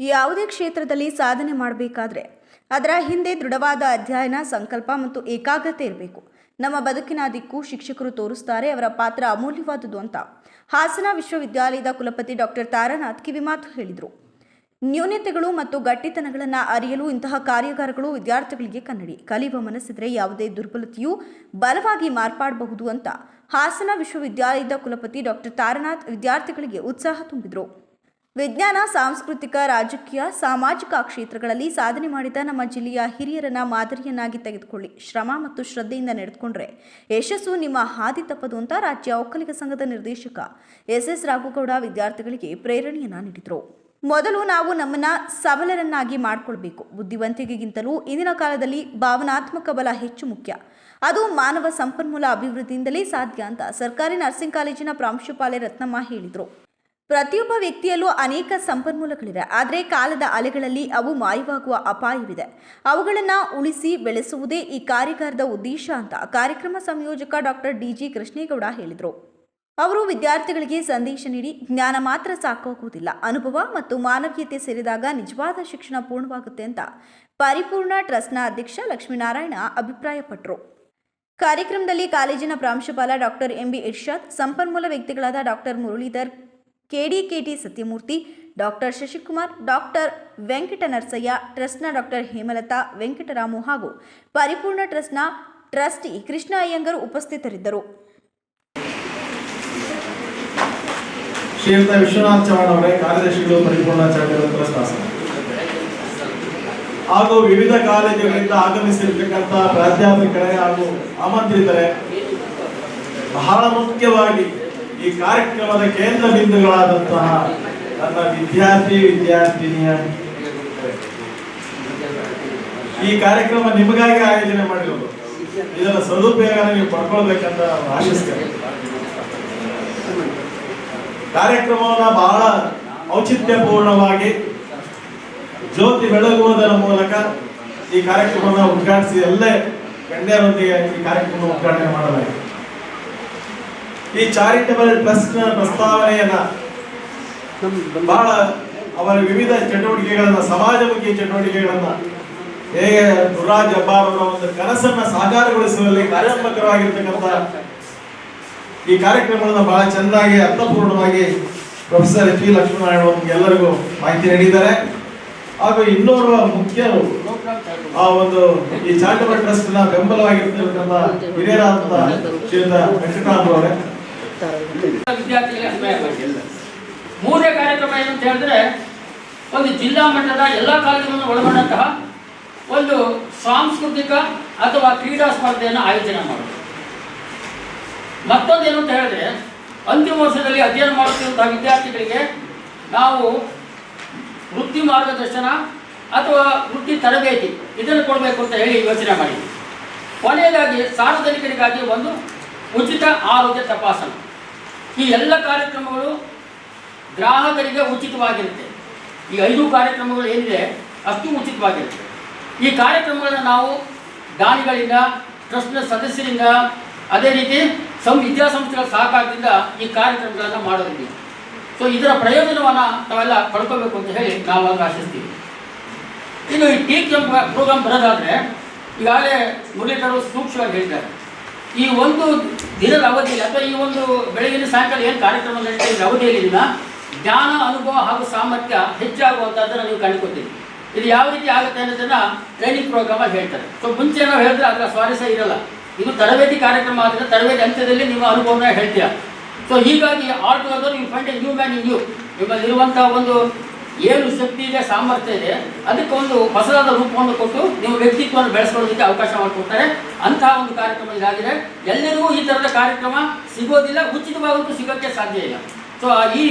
ಯಾವುದೇ ಕ್ಷೇತ್ರದಲ್ಲಿ ಸಾಧನೆ ಮಾಡಬೇಕಾದ್ರೆ ಅದರ ಹಿಂದೆ ದೃಢವಾದ ಅಧ್ಯಯನ, ಸಂಕಲ್ಪ ಮತ್ತು ಏಕಾಗ್ರತೆ ಇರಬೇಕು. ನಮ್ಮ ಬದುಕಿನ ದಿಕ್ಕು ಶಿಕ್ಷಕರು ತೋರಿಸ್ತಾರೆ, ಅವರ ಪಾತ್ರ ಅಮೂಲ್ಯವಾದುದು ಅಂತ. ಹಾಸನ ವಿಶ್ವವಿದ್ಯಾಲಯದ ಕುಲಪತಿ ಡಾಕ್ಟರ್ ತಾರಾನಾಥ್ ಕಿವಿಮಾತು ಹೇಳಿದರು. ನ್ಯೂನತೆಗಳು ಮತ್ತು ಗಟ್ಟಿತನಗಳನ್ನು ಅರಿಯಲು ಇಂತಹ ಕಾರ್ಯಾಗಾರಗಳು ವಿದ್ಯಾರ್ಥಿಗಳಿಗೆ ಕನ್ನಡಿ. ಕಲಿಯುವ ಮನಸ್ಸಿದ್ರೆ ಯಾವುದೇ ದುರ್ಬಲತೆಯು ಬಲವಾಗಿ ಮಾರ್ಪಾಡಬಹುದು ಅಂತ ಹಾಸನ ವಿಶ್ವವಿದ್ಯಾಲಯದ ಕುಲಪತಿ ಡಾಕ್ಟರ್ ತಾರನಾಥ್ ವಿದ್ಯಾರ್ಥಿಗಳಿಗೆ ಉತ್ಸಾಹ ತುಂಬಿದರು. ವಿಜ್ಞಾನ, ಸಾಂಸ್ಕೃತಿಕ, ರಾಜಕೀಯ, ಸಾಮಾಜಿಕ ಕ್ಷೇತ್ರಗಳಲ್ಲಿ ಸಾಧನೆ ಮಾಡಿದ ನಮ್ಮ ಜಿಲ್ಲೆಯ ಹಿರಿಯರನ್ನ ಮಾದರಿಯನ್ನಾಗಿ ತೆಗೆದುಕೊಳ್ಳಿ. ಶ್ರಮ ಮತ್ತು ಶ್ರದ್ಧೆಯಿಂದ ನಡೆದುಕೊಂಡ್ರೆ ಯಶಸ್ಸು ನಿಮ್ಮ ಹಾದಿ ತಪ್ಪದು ಅಂತ ರಾಜ್ಯ ಒಕ್ಕಲಿಗ ಸಂಘದ ನಿರ್ದೇಶಕ ಎಸ್ ಎಸ್ ರಾಘುಗೌಡ ವಿದ್ಯಾರ್ಥಿಗಳಿಗೆ ಪ್ರೇರಣೆಯನ್ನ ನೀಡಿದರು. ಮೊದಲು ನಾವು ನಮ್ಮನ್ನ ಸಬಲರನ್ನಾಗಿ ಮಾಡಿಕೊಳ್ಬೇಕು. ಬುದ್ಧಿವಂತಿಕೆಗಿಂತಲೂ ಇಂದಿನ ಕಾಲದಲ್ಲಿ ಭಾವನಾತ್ಮಕ ಬಲ ಹೆಚ್ಚು ಮುಖ್ಯ. ಅದು ಮಾನವ ಸಂಪನ್ಮೂಲ ಅಭಿವೃದ್ಧಿಯಿಂದಲೇ ಸಾಧ್ಯ ಅಂತ ಸರ್ಕಾರಿ ನರ್ಸಿಂಗ್ ಕಾಲೇಜಿನ ಪ್ರಾಂಶುಪಾಲೆ ರತ್ನಮ್ಮ ಹೇಳಿದರು. ಪ್ರತಿಯೊಬ್ಬ ವ್ಯಕ್ತಿಯಲ್ಲೂ ಅನೇಕ ಸಂಪನ್ಮೂಲಗಳಿವೆ. ಆದರೆ ಕಾಲದ ಅಲೆಗಳಲ್ಲಿ ಅವು ಮಾಯವಾಗುವ ಅಪಾಯವಿದೆ. ಅವುಗಳನ್ನು ಉಳಿಸಿ ಬೆಳೆಸುವುದೇ ಈ ಕಾರ್ಯಾಗಾರದ ಉದ್ದೇಶ ಅಂತ ಕಾರ್ಯಕ್ರಮ ಸಂಯೋಜಕ ಡಾಕ್ಟರ್ ಡಿಜಿ ಕೃಷ್ಣೇಗೌಡ ಹೇಳಿದರು. ಅವರು ವಿದ್ಯಾರ್ಥಿಗಳಿಗೆ ಸಂದೇಶ ನೀಡಿ, ಜ್ಞಾನ ಮಾತ್ರ ಸಾಕಾಗುವುದಿಲ್ಲ ಅನುಭವ ಮತ್ತು ಮಾನವೀಯತೆ ಸೇರಿದಾಗ ನಿಜವಾದ ಶಿಕ್ಷಣ ಪೂರ್ಣವಾಗುತ್ತೆ ಅಂತ ಪರಿಪೂರ್ಣ ಟ್ರಸ್ಟ್ನ ಅಧ್ಯಕ್ಷ ಲಕ್ಷ್ಮೀನಾರಾಯಣ ಅಭಿಪ್ರಾಯಪಟ್ಟರು ಕಾರ್ಯಕ್ರಮದಲ್ಲಿ ಕಾಲೇಜಿನ ಪ್ರಾಂಶುಪಾಲ ಡಾಕ್ಟರ್ ಎಂಬಿ ಇರ್ಷಾದ್, ಸಂಪನ್ಮೂಲ ವ್ಯಕ್ತಿಗಳಾದ ಡಾಕ್ಟರ್ ಮುರಳೀಧರ್ ಕೆಡಿಕೆಟಿ ಸತ್ಯಮೂರ್ತಿ, ಡಾಕ್ಟರ್ ಶಶಿಕುಮಾರ್, ಡಾಕ್ಟರ್ ವೆಂಕಟ ನರಸಯ್ಯ ಟ್ರಸ್ಟ್ನ ಡಾಕ್ಟರ್ ಹೇಮಲತಾ ವೆಂಕಟರಾಮು ಹಾಗೂ ಪರಿಪೂರ್ಣ ಟ್ರಸ್ಟ್ನ ಟ್ರಸ್ಟಿ ಕೃಷ್ಣ ಅಯ್ಯಂಗರು ಉಪಸ್ಥಿತರಿದ್ದರು. ಶ್ರೀಯುತ ವಿಶ್ವನಾಥ್ ಚವಾಣ್ ಅವರೇ ಕಾರ್ಯದರ್ಶಿಗಳು, ಪರಿಪೂರ್ಣ ಹಾಗೂ ವಿವಿಧ ಕಾಲೇಜುಗಳಿಂದ ಆಗಮಿಸಿರ್ತಕ್ಕಂಥ ಪ್ರಾಧ್ಯಾಪಕರೇ ಹಾಗೂ ಆಮಂತ್ರಿತರೆ, ಬಹಳ ಮುಖ್ಯವಾಗಿ ಈ ಕಾರ್ಯಕ್ರಮದ ಕೇಂದ್ರ ಬಿಂದುಗಳಾದಂತಹ ನನ್ನ ವಿದ್ಯಾರ್ಥಿ, ವಿದ್ಯಾರ್ಥಿನಿಯ ಈ ಕಾರ್ಯಕ್ರಮ ನಿಮಗಾಗಿ ಆಯೋಜನೆ ಮಾಡಿರೋದು. ಇದರ ಸದುಪಯೋಗ ನೀವು ಪಡ್ಕೊಳ್ಬೇಕಂತ ಆಶಿಸ್ತೇನೆ. ಕಾರ್ಯಕ್ರಮವನ್ನ ಬಹಳ ಔಚಿತ್ಯಪೂರ್ಣವಾಗಿ ಜ್ಯೋತಿ ಬೆಳಗುವುದರ ಮೂಲಕ ಈ ಕಾರ್ಯಕ್ರಮವನ್ನು ಉದ್ಘಾಟಿಸಿ ಅಲ್ಲೇ ಗಣ್ಯರೊಂದಿಗೆ ಈ ಕಾರ್ಯಕ್ರಮ ಉದ್ಘಾಟನೆ ಮಾಡಲಾಗಿದೆ. ಈ ಚಾರಿಟಬಲ್ ಟ್ರಸ್ಟ್ನ ಪ್ರಸ್ತಾವನೆಯನ್ನ ಬಹಳ ಅವರ ವಿವಿಧ ಚಟುವಟಿಕೆಗಳನ್ನ ಸಮಾಜಮುಖಿ ಚಟುವಟಿಕೆಗಳನ್ನ ಹೇಗೆ ದುರಾಜ್ ಅಬ್ಬಾರ್ ಅವರ ಒಂದು ಕನಸನ್ನ ಸಾಕಾರಗೊಳಿಸುವಲ್ಲಿ ಕಾರ್ಯೋನ್ಮುಖರಾಗಿರ್ತಕ್ಕಂಥ ಈ ಕಾರ್ಯಕ್ರಮಗಳನ್ನ ಬಹಳ ಚೆನ್ನಾಗಿ ಅರ್ಥಪೂರ್ಣವಾಗಿ ಪ್ರೊಫೆಸರ್ ಎಚ್ ವಿ ಲಕ್ಷ್ಮೀನಾರಾಯಣ ಎಲ್ಲರಿಗೂ ಮಾಹಿತಿ ನೀಡಿದ್ದಾರೆ. ಹಾಗೂ ಇನ್ನೋರ್ವ ಮುಖ್ಯರು ಆ ಒಂದು ಈ ಚಾರಿಟಬಲ್ ಟ್ರಸ್ಟ್ನ ಬೆಂಬಲವಾಗಿರ್ತಕ್ಕಂಥ ಹಿರಿಯರಾದಂತ ಶ್ರೀಯುತ ವೆಂಕಟರಾಮ್ ಅವರೇ. ಆಗುತ್ತೆ. ಮೂರನೇ ಕಾರ್ಯಕ್ರಮ ಏನು ಅಂತ ಹೇಳಿದ್ರೆ, ಒಂದು ಜಿಲ್ಲಾ ಮಟ್ಟದ ಎಲ್ಲ ಕಾಲೇಜುಗಳನ್ನು ಒಳಗೊಂಡಂತಹ ಒಂದು ಸಾಂಸ್ಕೃತಿಕ ಅಥವಾ ಕ್ರೀಡಾ ಸ್ಪರ್ಧೆಯನ್ನು ಆಯೋಜನೆ ಮಾಡೋದು ಮತ್ತೊಂದು ಏನು ಅಂತ ಹೇಳಿದ್ರೆ, ಅಂತಿಮ ವರ್ಷದಲ್ಲಿ ಅಧ್ಯಯನ ಮಾಡುತ್ತಿರುವಂತಹ ವಿದ್ಯಾರ್ಥಿಗಳಿಗೆ ನಾವು ವೃತ್ತಿ ಮಾರ್ಗದರ್ಶನ ಅಥವಾ ವೃತ್ತಿ ತರಬೇತಿ ಇದನ್ನು ಕೊಡಬೇಕು ಅಂತ ಹೇಳಿ ಯೋಚನೆ ಮಾಡಿದ್ವಿ. ಕೊನೆಯದಾಗಿ ಸಾರ್ವಜನಿಕರಿಗಾಗಿ ಒಂದು ಉಚಿತ ಆರೋಗ್ಯ ತಪಾಸಣೆ. ಈ ಎಲ್ಲ ಕಾರ್ಯಕ್ರಮಗಳು ಗ್ರಾಹಕರಿಗೆ ಉಚಿತವಾಗಿರುತ್ತೆ. ಈ ಐದು ಕಾರ್ಯಕ್ರಮಗಳು ಏನಿದೆ, ಅಷ್ಟು ಉಚಿತವಾಗಿರುತ್ತೆ. ಈ ಕಾರ್ಯಕ್ರಮಗಳನ್ನು ನಾವು ದಾನಿಗಳಿಂದ, ಟ್ರಸ್ಟ್ನ ಸದಸ್ಯರಿಂದ, ಅದೇ ರೀತಿ ಸಂ, ವಿದ್ಯಾಸಂಸ್ಥೆಗಳ ಸಹಕಾರದಿಂದ ಈ ಕಾರ್ಯಕ್ರಮಗಳನ್ನು ಮಾಡೋದಿಲ್ಲ ಸೊ ಇದರ ಪ್ರಯೋಜನವನ್ನು ನಾವೆಲ್ಲ ಪಡ್ಕೋಬೇಕು ಅಂತ ಹೇಳಿ ನಾವು ಅದನ್ನು ಆಶಿಸ್ತೀವಿ. ಇನ್ನು ಈ ಟೀಕ್ ಪ್ರೋಗ್ರಾಮ್ ಬರೋದಾದರೆ, ಈಗಾಗಲೇ ಮುರಳೀಧರರು ಸೂಕ್ಷ್ಮವಾಗಿ ಹೇಳಿದ್ದಾರೆ. ಈ ಒಂದು ದಿನದ ಅವಧಿಯಲ್ಲಿ ಅಥವಾ ಈ ಒಂದು ಬೆಳಗಿನ ಸಾಯಂಕಾಲ ಏನು ಕಾರ್ಯಕ್ರಮ ಇದೆ, ಅವಧಿಯಲ್ಲಿ ಜ್ಞಾನ, ಅನುಭವ ಹಾಗೂ ಸಾಮರ್ಥ್ಯ ಹೆಚ್ಚಾಗುವಂಥದ್ದನ್ನು ನೀವು ಕಂಡುಕೊತೀವಿ ಇದು ಯಾವ ರೀತಿ ಆಗುತ್ತೆ ಅನ್ನೋದನ್ನ ಟ್ರೈನಿಂಗ್ ಪ್ರೋಗ್ರಾಮ್ ಹೇಳ್ತಾರೆ. ಸೊ ಮುಂಚೆ ನಾವು ಹೇಳಿದ್ರೆ ಅದರ ಸ್ವಾರಸ್ಯ ಇರಲ್ಲ. ಇದು ತರಬೇತಿ ಕಾರ್ಯಕ್ರಮ ಆದರೆ ತರಬೇತಿ ಅಂತ್ಯದಲ್ಲಿ ನಿಮ್ಮ ಅನುಭವನ ಹೇಳ್ತೀಯಾ. ಸೊ ಹೀಗಾಗಿ all together you find a new man in you ನಿಮ್ಮಲ್ಲಿರುವಂತಹ ಒಂದು ಏನು ಶಕ್ತಿ ಇದೆ, ಸಾಮರ್ಥ್ಯ ಇದೆ, ಅದಕ್ಕೆ ಒಂದು ಹೊಸದಾದ ರೂಪವನ್ನು ಕೊಟ್ಟು ನಿಮ್ಮ ವ್ಯಕ್ತಿತ್ವವನ್ನು ಬೆಳೆಸ್ಕೊಳ್ಳೋದಕ್ಕೆ ಅವಕಾಶ ಮಾಡಿಕೊಡ್ತಾರೆ. ಅಂತಹ ಒಂದು ಕಾರ್ಯಕ್ರಮ ಇದಾಗಿದೆ. ಎಲ್ಲರಿಗೂ ಈ ಥರದ ಕಾರ್ಯಕ್ರಮ ಸಿಗೋದಿಲ್ಲ ಉಚಿತವಾಗೂ ಸಿಗೋಕ್ಕೆ ಸಾಧ್ಯ ಇಲ್ಲ. ಸೊ ಈ